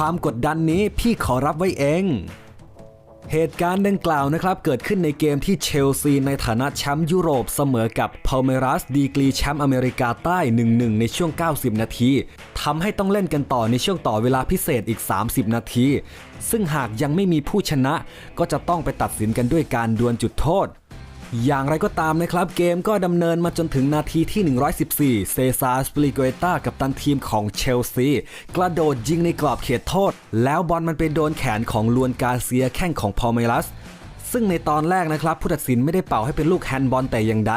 ความกดดันนี้พี่ขอรับไว้เอง เหตุการณ์ดังกล่าวนะครับ เกิดขึ้นในเกมที่เชลซีในฐานะแชมป์ยุโรปเสมอกับพาเมรัสดีกรีแชมป์อเมริกาใต้ 1-1 ในช่วง 90 นาทีทำให้ต้องเล่นกันต่อในช่วงต่อเวลาพิเศษอีก 30 นาที ซึ่งหากยังไม่มีผู้ชนะ ก็จะต้องไปตัดสินกันด้วยการดวลจุดโทษ อย่างไรก็ตามนะครับ เกมก็ดำเนินมาจนถึงนาทีที่ 114 เซซาร์สปริโกเอตากับตันทีมของเชลซี กระโดดยิงในกรอบเขตโทษ แล้วบอลมันไปโดนแขนของลวนกาเซียแข้งของพอลเมรัส ซึ่งในตอนแรกนะครับผู้ตัดสินไม่ได้เป่าให้เป็นลูกแฮนด์บอลแต่อย่างใด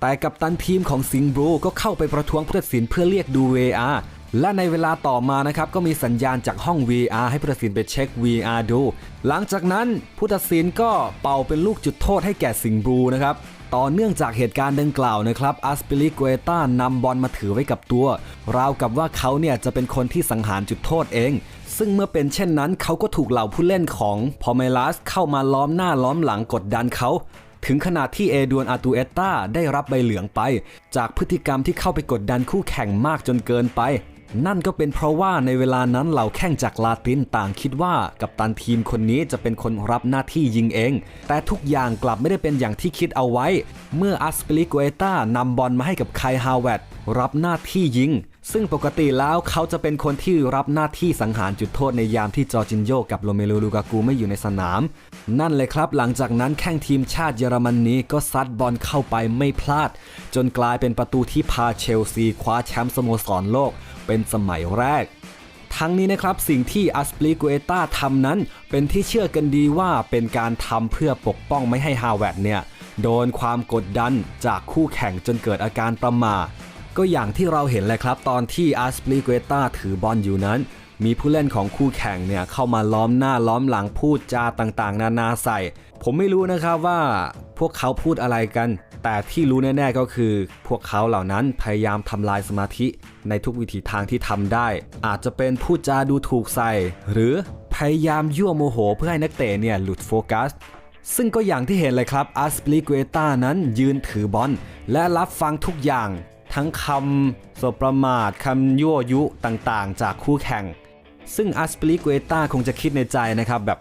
แต่กับตันทีมของสิงห์บลูก็เข้าไปประท้วงผู้ตัดสินเพื่อเรียกดู VAR และในเวลาต่อมานะครับก็มีสัญญาณจากห้อง VR ให้ผู้ตัดสินไปเช็ค VR ดู หลังจากนั้นผู้ตัดสินก็เป่าเป็นลูกจุดโทษให้แก่สิงห์บลูนะครับต่อเนื่องจากเหตุการณ์ดังกล่าวนะครับอัสเปริกเกตานำบอลมาถือไว้กับตัว ราวกับว่าเขาเนี่ยจะเป็นคนที่สังหารจุดโทษเอง ซึ่งเมื่อเป็นเช่นนั้นเขาก็ถูกเหล่าผู้เล่นของพอเมลัสเข้ามาล้อมหน้าล้อมหลังกดดันเขา ถึงขนาดที่เอดวนอาตูเอตตาได้รับใบเหลืองไป จากพฤติกรรมที่เข้าไปกดดันคู่แข่งมากจนเกินไป นั่นก็เป็นเพราะว่าในเวลานั้นเหล่าแข้งจากลาตินต่างคิดว่ากัปตันทีมคนนี้จะเป็นคนรับหน้าที่ยิงเอง แต่ทุกอย่างกลับไม่ได้เป็นอย่างที่คิดเอาไว้ เมื่ออัสเปริโกเอตานำบอลมาให้กับไคฮาวเวตรับหน้าที่ยิง ซึ่งปกติแล้วเขาจะเป็นคนที่รับหน้าที่สังหารจุดโทษในยามที่จอร์จินโยกับโรเมโลลูกากูไม่อยู่ในสนาม นั่นเลยครับหลังจากนั้นแข่งทีมชาติเยอรมนนีก็ซัดบอลเข้าไปไม่พลาด จนกลายเป็นประตูที่พาเชลซีคว้าแชมป์สโมสรโลก เป็นสมัยแรก ทั้งนี้นะครับสิ่งที่อัสปลิกเอตาทำนั้น เป็นที่เชื่อกันดีว่าเป็นการทำเพื่อปกป้องไม่ให้ฮาวเวดเนี่ยโดนความกดดันจากคู่แข่งจนเกิดอาการประมา ก็อย่างที่เราเห็นแหละครับตอนที่อัสปลิกเอตาถือบอลอยู่นั้น มีผู้เล่นของคู่แข่งเนี่ยเข้ามาล้อมหน้าล้อมหลังพูดจาต่างๆ นานาใส่ ผมไม่รู้นะครับว่าพวกเขาพูดอะไรกัน แต่ที่รู้แน่ๆก็คือ พวกเขาเหล่านั้นพยายามทำลายสมาธิ ในทุกวิถีทางที่ทำได้ อาจจะเป็นพูดจาดูถูกใส่ หรือพยายามยั่วโมโหเพื่อให้นักเตะเนี่ยหลุดโฟกัสซึ่งก็อย่างที่เห็นเลยครับอัสปลิเกตานั้นยืนถือบอลและรับฟังทุกอย่าง ทั้งคำสบประมาทคำยั่วยุต่างๆ จากคู่แข่ง ซึ่งอัสปลิเกต้าคงจะคิดในใจนะครับ แบบ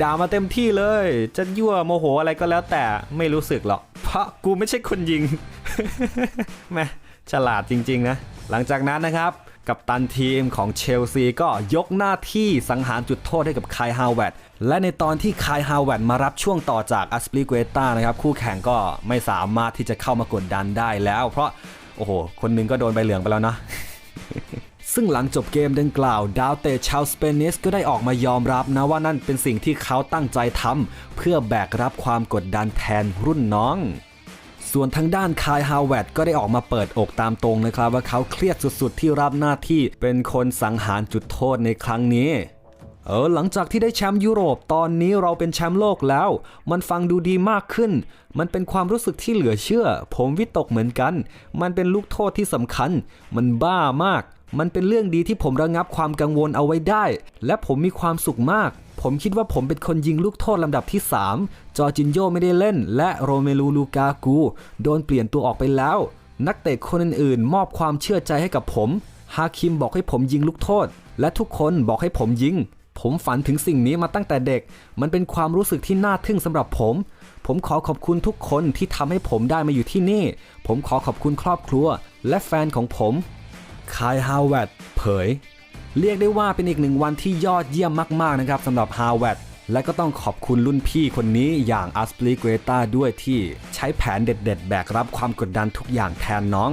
ด่ามาเต็มที่เลย จะยั่วโมโหอะไรก็แล้วแต่ไม่รู้สึกหรอก เพราะกูไม่ใช่คนยิงแม่ฉลาดจริง ๆ นะ หลังจากนั้นนะครับกับตันทีมของเชลซีก็ยกหน้าที่สังหารจุดโทษให้กับคายฮาวเวตและในตอนที่คายฮาวเวตมารับช่วงต่อจากอัสปลิเกต้านะครับ คู่แข่งก็ไม่สามารถที่จะเข้ามากดดันได้แล้ว เพราะ โอ้โห คนหนึงก็โดนใบเหลืองไปแล้วนะ ซึ่งหลังจบเกมดังกล่าว ดาวเตะชาวสเปนิสก็ได้ออกมายอมรับนะว่านั่นเป็นสิ่งที่เขาตั้งใจทำเพื่อแบกรับความกดดันแทนรุ่นน้องส่วนทางด้านคายฮาวเวตก็ได้ออกมาเปิดอกตามตรงนะครับ ว่าเขาเครียดสุดๆ ที่รับหน้าที่เป็นคนสังหารจุดโทษในครั้งนี้ เออหลังจากที่ได้แชมป์ยุโรปตอนนี้เราเป็นแชมป์โลกแล้ว มันฟังดูดีมากขึ้น มันเป็นความรู้สึกที่เหลือเชื่อ ผมวิตกเหมือนกัน มันเป็นลูกโทษที่สำคัญ มันบ้ามาก มันเป็นเรื่องดีที่ผมระงับความกังวลเอาไว้ได้ และผมมีความสุขมาก ผมคิดว่าผมเป็นคนยิงลูกโทษลำดับที่ 3 จอจินโยไม่ได้เล่น และโรเมลูลูกากู โดนเปลี่ยนตัวออกไปแล้ว นักเตะคนอื่นๆ มอบความเชื่อใจให้กับผมฮาคิมบอกให้ผมยิงลูกโทษ และทุกคนบอกให้ผมยิง ผมฝันถึงสิ่งนี้มาตั้งแต่เด็ก มันเป็นความรู้สึกที่น่าทึ่งสำหรับผม ผมขอขอบคุณทุกคนที่ทำให้ผมได้มาอยู่ที่นี่ ผมขอขอบคุณครอบครัว และแฟนของผมคายฮาวเวตเผย เรียกได้ว่าเป็นอีกหนึ่งวันที่ยอดเยี่ยมมากๆนะครับสำหรับฮาวเวตและก็ต้องขอบคุณรุ่นพี่คนนี้อย่างอัสปลีเกรตาด้วยที่ใช้แผนเด็ด ๆ แบกรับความกดดันทุกอย่างแทนน้อง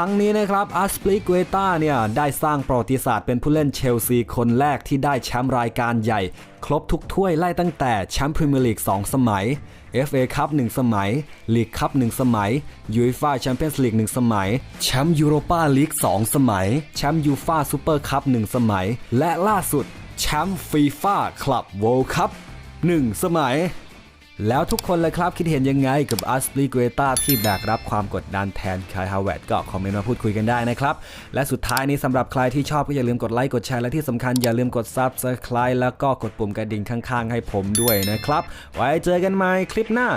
ทั้งนี้นะครับอัสปลีเกตาเนี่ยได้สร้างประวัติศาสตร์เป็นผู้เล่นเชลซีคนแรกที่ได้แชมป์รายการใหญ่ ครบทุกถ้วยไล่ตั้งแต่แชมป์พรีเมียร์ลีก 2 สมัย FA คัพ1สมัย ลีกคัพ1สมัยยูฟ่าแชมเปี้ยนส์ลีก1สมัย แชมป์ยูโรปาลีก 2 สมัย แชมป์ยูฟ่าซูเปอร์คัพ1สมัย และล่าสุดแชมป์ฟีฟ่าคลับเวิลด์คัพ1สมัย แล้วทุกคนเลยครับคิดเห็นยังไงกับอัสลีเกตาที่แบกรับความกดดันแทนคายฮาวเวตก็คอมเมนต์มาพูดคุยกันได้นะครับ และสุดท้ายนี้สำหรับใครที่ชอบก็อย่าลืมกดไลค์กดแชร์และที่สำคัญอย่าลืมกด Subscribe แล้วก็กดปุ่มกระดิ่งข้างๆ ให้ผมด้วยนะครับ ไว้เจอกันใหม่คลิปหน้า